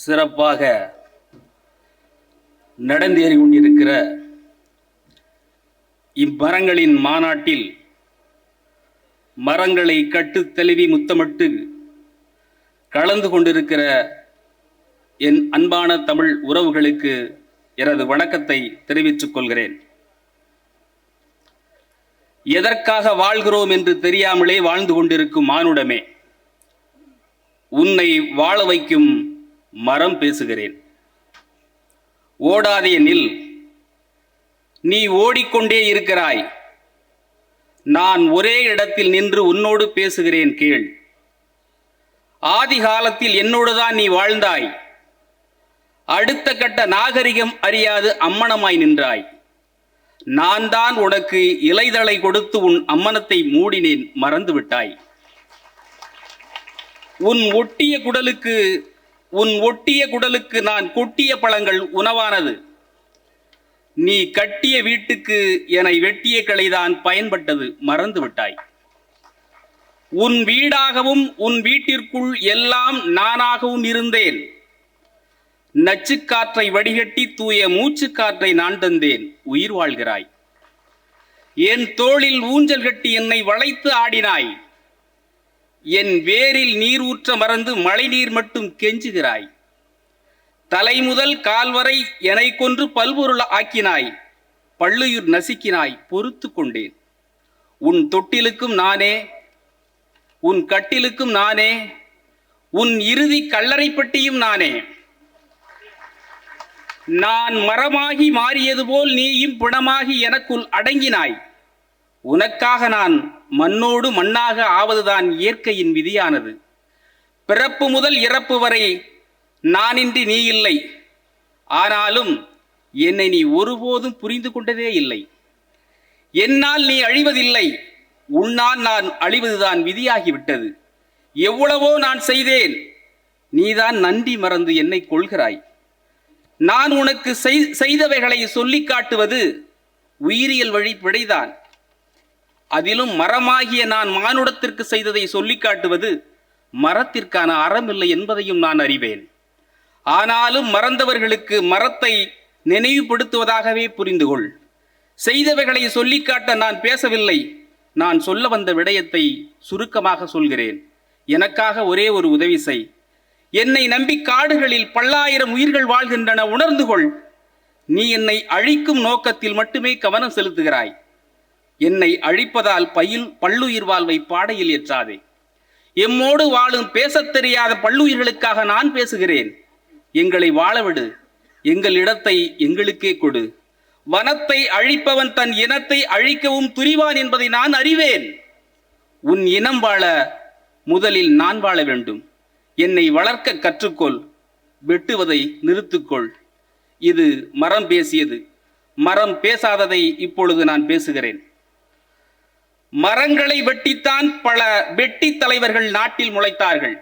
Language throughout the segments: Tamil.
சிறப்பாக நடந்தேறி கொண்டிருக்கிற இம்மரங்களின் மாநாட்டில் மரங்களை கட்டு தெளிவி முத்தமிட்டு கலந்து கொண்டிருக்கிற என் அன்பான தமிழ் உறவுகளுக்கு எனது வணக்கத்தை தெரிவித்துக் கொள்கிறேன். எதற்காக வாழ்கிறோம் என்று தெரியாமலே வாழ்ந்து கொண்டிருக்கும் மானுடமே உன்னை வாழ வைக்கும் மரம் பேசுகிறேன். ஓடாதே நில். நீ ஓடிக்கொண்டே இருக்கிறாய். நான் ஒரே இடத்தில் நின்று உன்னோடு பேசுகிறேன் கேள். ஆதி காலத்தில் என்னோடுதான் நீ வாழ்ந்தாய். அடுத்த கட்ட நாகரிகம் அறியாது அம்மனமாய் நின்றாய். நான் தான் உனக்கு இலைதலை கொடுத்து உன் அம்மனத்தை மூடினேன் மறந்து விட்டாய் உன் ஒட்டிய குடலுக்கு உன் ஒட்டிய குடலுக்கு நான் கொட்டிய பழங்கள் உணவானது. நீ கட்டிய வீட்டுக்கு என்னை வெட்டிய கிளைதான் பயன்பட்டது மறந்து விட்டாய். உன் வீடாகவும் உன் வீட்டிற்குள் எல்லாம் நானாகவும் இருந்தேன். நச்சுக்காற்றை வடிகட்டி தூய மூச்சுக்காற்றை நான் தந்தேன். உயிர் வாழ்கிறாய். என் தோளில் ஊஞ்சல் கட்டி என்னை வளைத்து ஆடினாய். என் வேரில் நீர் ஊற்ற மறந்து மழைநீர் மட்டும் கெஞ்சுகிறாய். தலை முதல் கால்வரை கொன்று பல்பொருள் ஆக்கினாய். பள்ளுயிர் நசுக்கினாய் பொறுத்து கொண்டேன். உன் தொட்டிலுக்கும் நானே உன் கட்டிலுக்கும் நானே உன் இறுதி கல்லறைப்பட்டியும் நானே. நான் மரமாகி மாறியது போல் நீயும் பிணமாகி எனக்குள் அடங்கினாய். உனக்காக நான் மண்ணோடு மண்ணாக ஆவதுதான் இயற்கையின் விதியானது. பிறப்பு முதல் இறப்பு வரை நானின்றி நீ இல்லை. ஆனாலும் என்னை நீ ஒருபோதும் புரிந்து கொண்டதே இல்லை. என்னால் நீ அழிவதில்லை. உன்னால் நான் அழிவதுதான் விதியாகிவிட்டது. எவ்வளவோ நான் செய்தேன். நீதான் நன்றி மறந்து என்னை கொள்கிறாய். நான் உனக்கு செய்தவைகளை சொல்லிக் காட்டுவது உயிரியல் வழி பிழைதான் அதிலும் மரமாகிய நான் மானுடத்திற்கு செய்ததை சொல்லி காட்டுவது மரத்திற்கான அறமில்லை என்பதையும் நான் அறிவேன். ஆனாலும் மறந்தவர்களுக்கு மரத்தை நினைவுபடுத்துவதாகவே புரிந்து கொள் செய்தவைகளை சொல்லிக் காட்ட நான் பேசவில்லை. நான் சொல்ல வந்த விடயத்தை சுருக்கமாக சொல்கிறேன். எனக்காக ஒரே ஒரு உதவி செய். என்னை நம்பி காடுகளில் பல்லாயிரம் உயிர்கள் வாழ்கின்றன உணர்ந்து கொள் நீ என்னை அழிக்கும் நோக்கத்தில் மட்டுமே கவனம் செலுத்துகிறாய். என்னை அழிப்பதால் பயில் பல்லுயிர் வாழ்வை பாடையில் ஏற்றாதே. எம்மோடு வாழும் பேசத் தெரியாத பல்லுயிர்களுக்காக நான் பேசுகிறேன். எங்களை வாழவிடு. எங்கள் இடத்தை எங்களுக்கே கொடு. வனத்தை அழிப்பவன் தன் இனத்தை அழிக்கவும் துரிவான் என்பதை நான் அறிவேன். உன் இனம் வாழ முதலில் நான் வாழ வேண்டும். என்னை வளர்க்க கற்றுக்கொள். வெட்டுவதை நிறுத்துக்கொள். இது மரம் பேசியது. மரம் பேசாததை இப்பொழுது நான் பேசுகிறேன். மரங்களை வெட்டித்தான் பல வெட்டி தலைவர்கள் நாட்டில் முளைத்தார்கள்.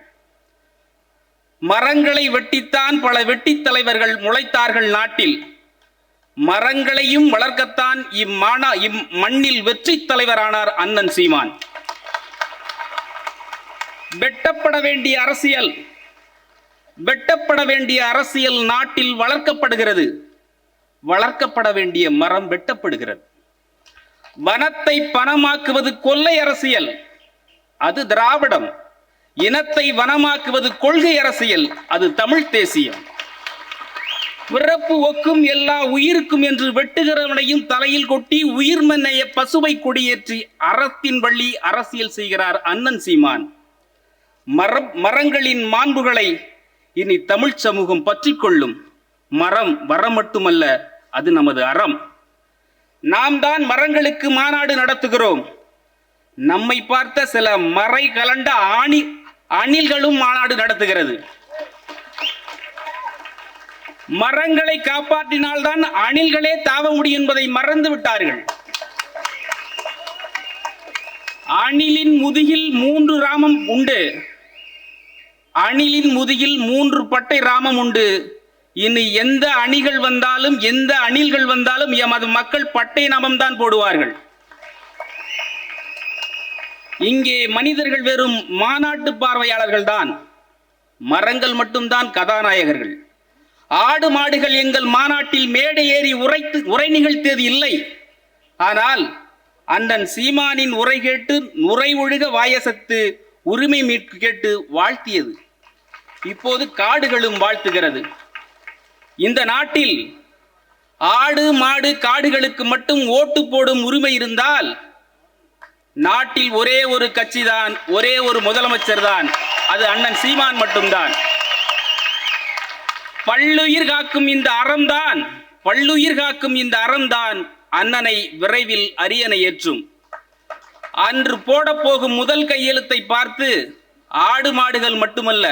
மரங்களை வெட்டித்தான் பல வெட்டி தலைவர்கள் முளைத்தார்கள் நாட்டில். மரங்களையும் வளர்க்கத்தான் இம்மானா இம்மண்ணில் வெற்றி தலைவரானார் அண்ணன் சீமான். வெட்டப்பட வேண்டிய அரசியல். வெட்டப்பட வேண்டிய அரசியல் நாட்டில் வளர்க்கப்படுகிறது. வளர்க்கப்பட வேண்டிய மரம் வெட்டப்படுகிறது. வனத்தை பணமாக்குவது கொள்ளை அரசியல். அது திராவிடம். இனத்தை வனமாக்குவது கொள்கை அரசியல். அது தமிழ் தேசியம். பிறப்பு ஒக்கும் எல்லா உயிருக்கும் என்று வெட்டுகிறவனையும் தலையில் கொட்டி உயிர்மன்னைய பசுவை கொடியேற்றி அறத்தின் வழி அரசியல் செய்கிறார் அண்ணன் சீமான். மர மரங்களின் மாண்புகளை இனி தமிழ்ச் சமூகம் பற்றிக் கொள்ளும் மரம் வரம் மட்டுமல்ல அது நமது அறம். நாம் தான் மரங்களுக்கு மாநாடு நடத்துகிறோம். நம்மை பார்த்த சில மறை கலண்ட ஆணி அணில்களும் மாநாடு நடத்துகிறது. மரங்களை காப்பாற்றினால்தான் அணில்களே தாவ முடியும் என்பதை மறந்து விட்டார்கள். அணிலின் முதுகில் மூன்று ராமம் உண்டு. அணிலின் முதுகில் மூன்று பட்டை ராமம் உண்டு. இனி எந்த அணிகள் வந்தாலும் எந்த அணில்கள் வந்தாலும் எமது மக்கள் பட்டை நாமம் தான் போடுவார்கள். இங்கே மனிதர்கள் வெறும் மாநாட்டு பார்வையாளர்கள் தான். மரங்கள் மட்டும்தான் கதாநாயகர்கள். ஆடு மாடுகள் எங்கள் மாநாட்டில் மேடை ஏறி உரைத்து உரை நிகழ்த்தியது இல்லை. ஆனால் அண்ணன் சீமானின் உரை கேட்டு நுரை ஒழுக வாயசத்து உரிமை மீட்பு கேட்டு வாழ்த்தியது. இப்போது காடுகளும் வாழ்த்துகிறது. இந்த நாட்டில் ஆடு மாடு காடுகளுக்கு மட்டும் ஓட்டு போடும் உரிமை இருந்தால் நாட்டில் ஒரே ஒரு கட்சிதான் ஒரே ஒரு முதலமைச்சர் தான் அது அண்ணன் சீமான் மட்டும்தான். பல்லுயிர் காக்கும் இந்த அறம்தான் பல்லுயிர் காக்கும் இந்த அறம்தான் அண்ணனை விரைவில் அரியணை ஏற்றும். அன்று போடப்போகும் முதல் கையெழுத்தை பார்த்து ஆடு மாடுகள் மட்டுமல்ல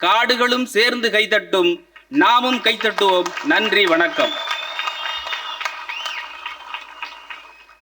காடுகளும் சேர்ந்து கைதட்டும். நாமும் கைத்தட்டுவோம் நன்றி வணக்கம்.